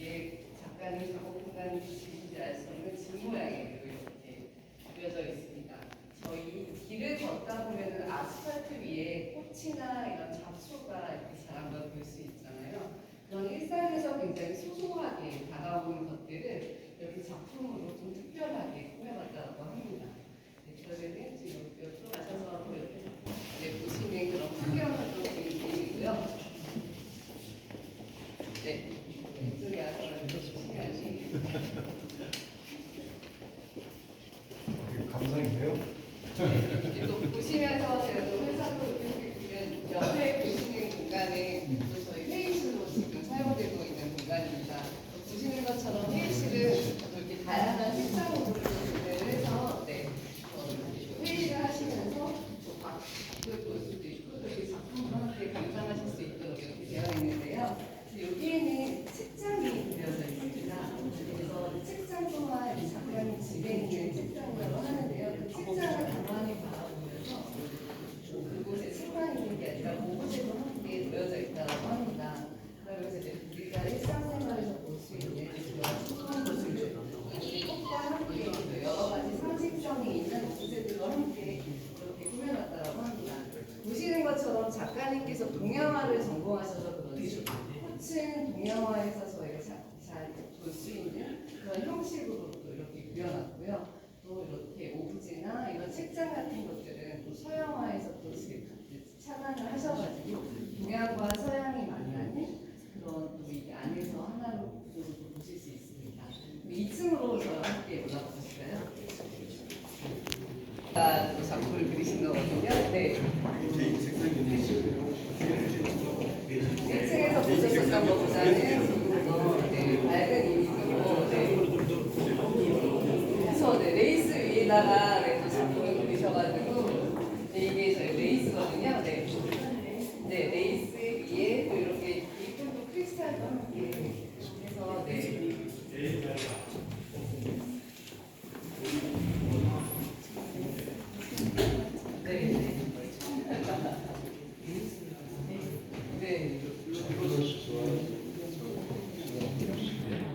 이게 작가님 작업 공간이 지인지 알 수 없는 집 모양이에요. 이렇게 그려져 있습니다. 저희 길을 걷다 보면은 아스팔트 위에 꽃이나 이런 잡초가 이렇게 자란 걸 볼 수 있잖아요. 그런 일상에서 굉장히 소소하게 다가오는 것들을 이렇게 작품으로 좀 특별하게 꾸며봤다고 합니다. 네, 그러면은 지금 옆으로 가셔서 그 옆에 네, 보시는 그런 풍경을 좀 보여드리고요. 네, 이쪽에 와서 시간이 감상인데요. 이제 또 보시면서 제가 또 회사도 이렇게 보면 옆에 보시는 공간은 또 저희 회의실로 지금 사용되고 있는 공간입니다. 보시는 것처럼 회의실은 또 이렇게 다양한 색상으로 구성을 해서 네, 어, 이렇게 회의를 하시면서 또 밖을 볼 수도 있고 또 이렇게 작품을 함께 감상하실 수 있도록 이렇게 되어 있는데요. 그래서 여기에는 책장이 되어져 있습니다. 그래서 책장 또한 이 작가님 집에 있는 책장이라고 하는데요. 그 책장을 가만히 바라보면서 그곳에 책만 있는 게 아니라 모고새도 함께 놓여져 있다고 합니다. 그러면서 이제 우리가 일상생활에서 볼 수 있는 그런 소소한 것들, 이 꽃과 함께 또 여러 가지 상징성이 있는 모고새들과 함께 그렇게 꾸며놨다고 합니다. 보시는 것처럼 작가님께서 전공하셔서 그런지 꽃은 동양화에서 저희가 잘볼 수 있는 그런 형식으로 또 이렇게 그려놨고요. 또 이렇게 오브제나 이런 책장 같은 것들은 또 서양화에서 또 차단을 하셔가지고 동양과 서양이 만나는 그런 또 이게 안에서 하나로 보실 수 있습니다. 2층으로 저와 함께 올라가 보실까요? 아, 또 작품을 그리신 거거든요. 네. 1층에서 보셨었던 것보다는 네, 밝은 이미지로 네. 그래서 네, 레이스 위에다가 네, 또 작품을 그리셔가지고 네, 이게 저희 레이스거든요. 네. 네, 레이스 위에 또 이렇게 예쁜 또 크리스탈도 함께 해서 네. 네. 네. 그래서 약간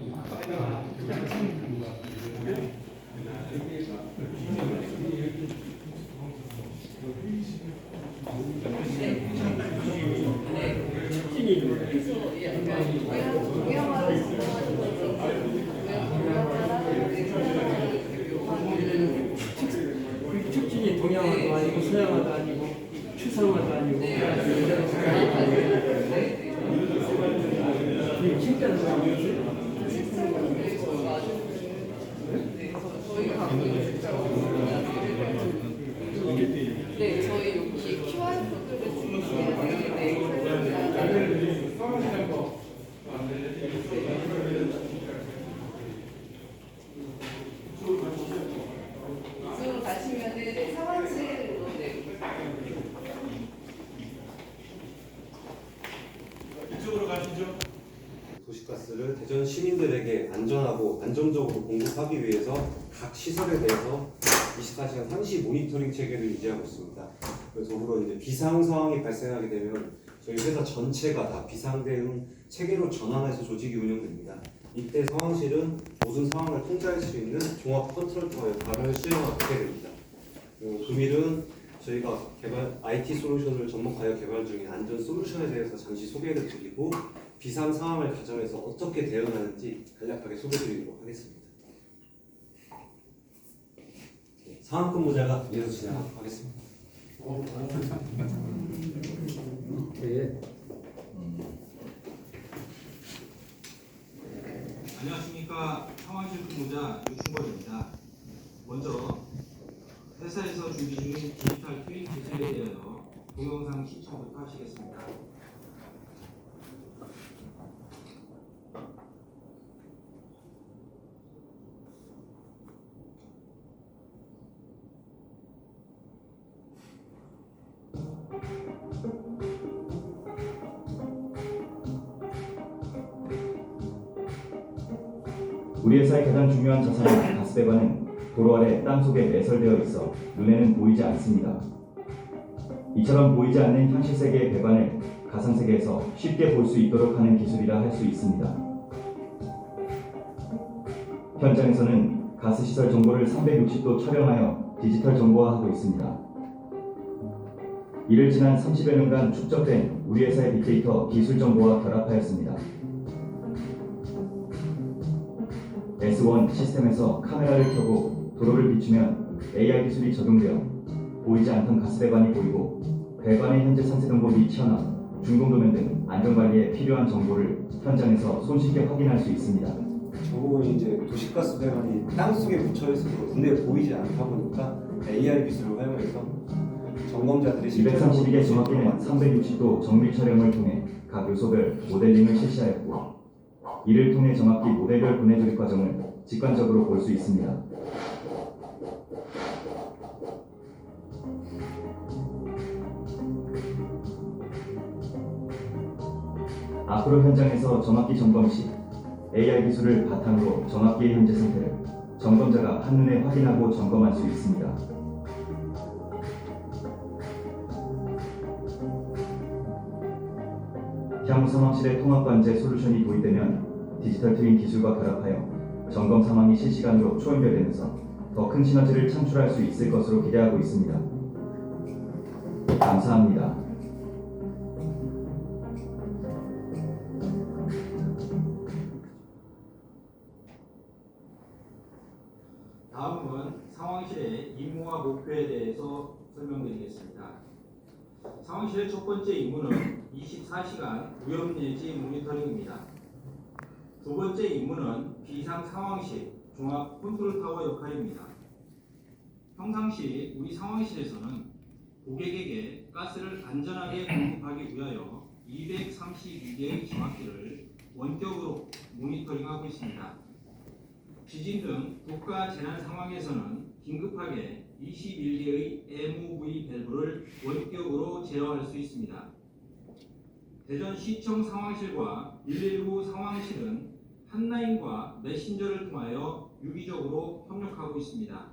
동양- 동양화를 전공하는 거죠. 동양화라는 게 상당히 묘한 그 특징이 동양화도 아니고 서양화도 아니고 추상화도 아니고 네자는 뭐예요? 네, 저희 여기 QR 코드를 주시면 네, 이쪽으로 가시면은 네, 상황실로 네. 이쪽으로 가시죠. 대전 시민들에게 안전하고 안정적으로 공급하기 위해서 각 시설에 대해서 24시간 상시 모니터링 체계를 유지하고 있습니다. 더불어 이제 비상 상황이 발생하게 되면 저희 회사 전체가 다 비상 대응 체계로 전환해서 조직이 운영됩니다. 이때 상황실은 모든 상황을 통제할 수 있는 종합 컨트롤 타워 역할을 수행하게 됩니다. 금일은 저희가 개발 IT 솔루션을 접목하여 개발 중인 안전 솔루션에 대해서 잠시 소개를 드리고 비상 상황을 가정해서 어떻게 대응하는지 간략하게 소개드리도록 하겠습니다. 네, 상황 근무자가 이어서 진행하겠습니다. 네. 안녕하십니까 상황실 근무자 유충범입니다. 먼저 회사에서 준비 중인 디지털 트윈 기술에 대하여 동영상 시청부터 하시겠습니다. 우리 회사의 가장 중요한 자산인 가스배관은 도로 아래 땅 속에 내설되어 있어 눈에는 보이지 않습니다. 이처럼 보이지 않는 현실 세계의 배관을 가상 세계에서 쉽게 볼 수 있도록 하는 기술이라 할 수 있습니다. 현장에서는 가스 시설 정보를 360도 촬영하여 디지털 정보화하고 있습니다. 이를 지난 30여 년간 축적된 우리 회사의 빅데이터 기술 정보와 결합하였습니다. S1 시스템에서 카메라를 켜고 도로를 비추면 AR 기술이 적용되어 보이지 않던 가스 배관이 보이고 배관의 현재 산세 등급이 튀어나온 중공도면 등 안전관리에 필요한 정보를 현장에서 손쉽게 확인할 수 있습니다. 저 부분이 이제 도시가스 배관이 땅 속에 묻혀 있어서 눈에 보이지 않다 보니까 AR 기술을 활용해서 점검자들이 실제 232개 정확기는 360도 정밀 촬영을 통해 각 요소별 모델링을 실시하였고 이를 통해 정확히 모델별 분해 조립 과정을 직관적으로 볼 수 있습니다. 앞으로 현장에서 정확기 점검 시 AR 기술을 바탕으로 정확기의 현재 상태를 점검자가 한눈에 확인하고 점검할 수 있습니다. 향후 상황실의 통합 관제 솔루션이 도입되면 디지털 트윈 기술과 결합하여 점검 상황이 실시간으로 초연결되면서 더 큰 시너지를 창출할 수 있을 것으로 기대하고 있습니다. 감사합니다. 다음은 상황실의 임무와 목표에 대해서 설명드리겠습니다. 상황실의 첫 번째 임무는 24시간 위험 예지 모니터링입니다. 두 번째 임무는 비상 상황실 종합 컨트롤 타워 역할입니다. 평상시 우리 상황실에서는 고객에게 가스를 안전하게 공급하기 위하여 232개의 정확기를 원격으로 모니터링하고 있습니다. 지진 등 국가 재난 상황에서는 긴급하게 21개의 MOV 밸브를 원격으로 제어할 수 있습니다. 대전시청 상황실과 119 상황실은 한라인과 메신저를 통하여 유기적으로 협력하고 있습니다.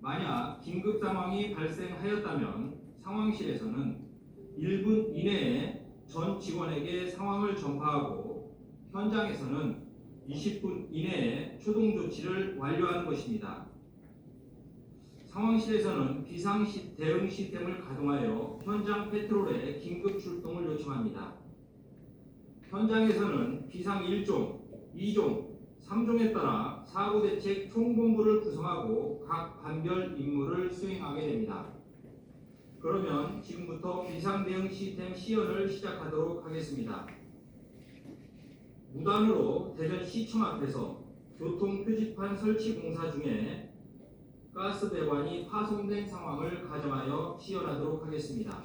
만약 긴급 상황이 발생하였다면 상황실에서는 1분 이내에 전 직원에게 상황을 전파하고 현장에서는 20분 이내에 초동 조치를 완료하는 것입니다. 상황실에서는 비상 시 대응 시스템을 가동하여 현장 페트롤에 긴급 출동을 요청합니다. 현장에서는 비상 1종, 2종, 3종에 따라 사고 대책 총본부를 구성하고 각 반별 임무를 수행하게 됩니다. 그러면 지금부터 비상 대응 시스템 시연을 시작하도록 하겠습니다. 무단으로 대전시청 앞에서 교통 표지판 설치 공사 중에 가스 배관이 파손된 상황을 가정하여 시연하도록 하겠습니다.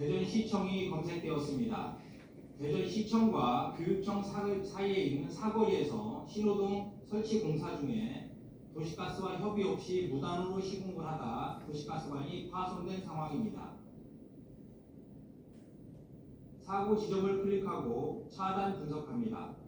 대전시청이 검색되었습니다. 대전시청과 교육청 사- 사이에 있는 사거리에서 신호등 설치 공사 중에 도시가스와 협의 없이 무단으로 시공을 하다 도시가스관이 파손된 상황입니다. 사고 지점을 클릭하고 차단 분석합니다.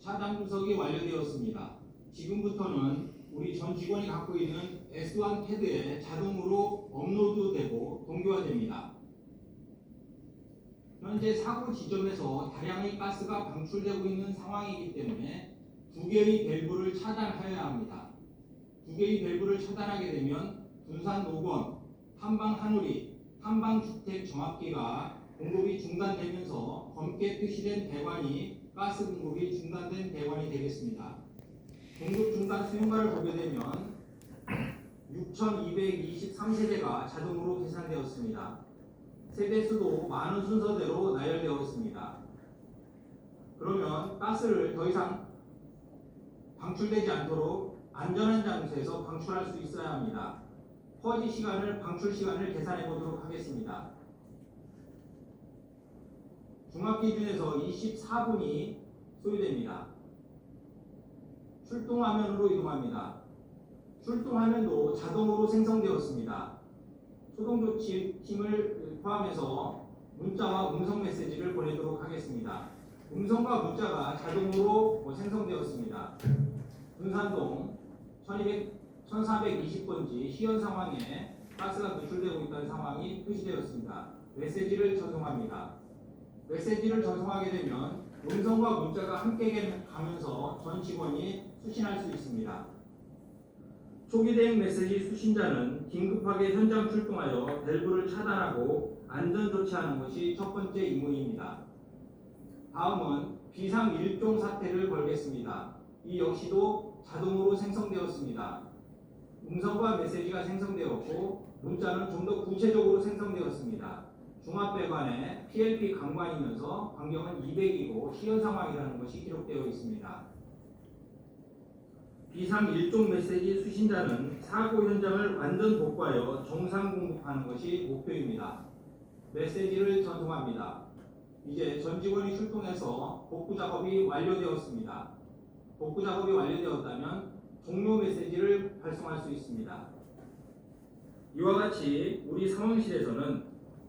차단 분석이 완료되었습니다. 지금부터는 우리 전 직원이 갖고 있는 S1 패드에 자동으로 업로드되고 동기화됩니다. 현재 사고 지점에서 다량의 가스가 방출되고 있는 상황이기 때문에 두 개의 밸브를 차단하여야 합니다. 두 개의 밸브를 차단하게 되면 군산 노건, 한방 하누리, 한방 주택 정합기가 공급이 중단되면서 검게 표시된 배관이 가스 공급이 중단된 배관이 되겠습니다. 공급 중단 수용가를 보게 되면 6,223세대가 자동으로 계산되었습니다. 세대 수도 많은 순서대로 나열되어 있습니다. 그러면 가스를 더 이상 방출되지 않도록 안전한 장소에서 방출할 수 있어야 합니다. 퍼지 시간을 방출 시간을 계산해 보도록 하겠습니다. 중압 기준에서 24분이 소요됩니다. 출동 화면으로 이동합니다. 출동 화면도 자동으로 생성되었습니다. 초동조치팀을 포함해서 문자와 음성 메시지를 보내도록 하겠습니다. 음성과 문자가 자동으로 뭐 생성되었습니다. 분산동 1200, 1420번지 희연 상황에 가스가 노출되고 있다는 상황이 표시되었습니다. 메시지를 전송합니다. 메시지를 전송하게 되면 음성과 문자가 함께 가면서 전 직원이 수신할 수 있습니다. 초기 대응 메시지 수신자는 긴급하게 현장 출동하여 밸브를 차단하고 안전 조치하는 것이 첫 번째 임무입니다. 다음은 비상 일종 사태를 걸겠습니다. 이 역시도 자동으로 생성되었습니다. 음성과 메시지가 생성되었고 문자는 좀 더 구체적으로 생성되었습니다. 중압배관에 PLP 강관이면서 반경은 200이고 시연 상황이라는 것이 기록되어 있습니다. 비상 일종 메시지 수신자는 사고 현장을 완전 복구하여 정상 공급하는 것이 목표입니다. 메시지를 전송합니다. 이제 전 직원이 출동해서 복구 작업이 완료되었습니다. 복구 작업이 완료되었다면 종료 메시지를 발송할 수 있습니다. 이와 같이 우리 상황실에서는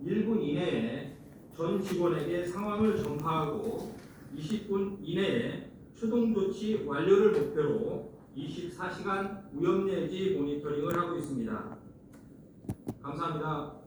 1분 이내에 전 직원에게 상황을 전파하고 20분 이내에 추동 조치 완료를 목표로 24시간 우연 내지 모니터링을 하고 있습니다. 감사합니다.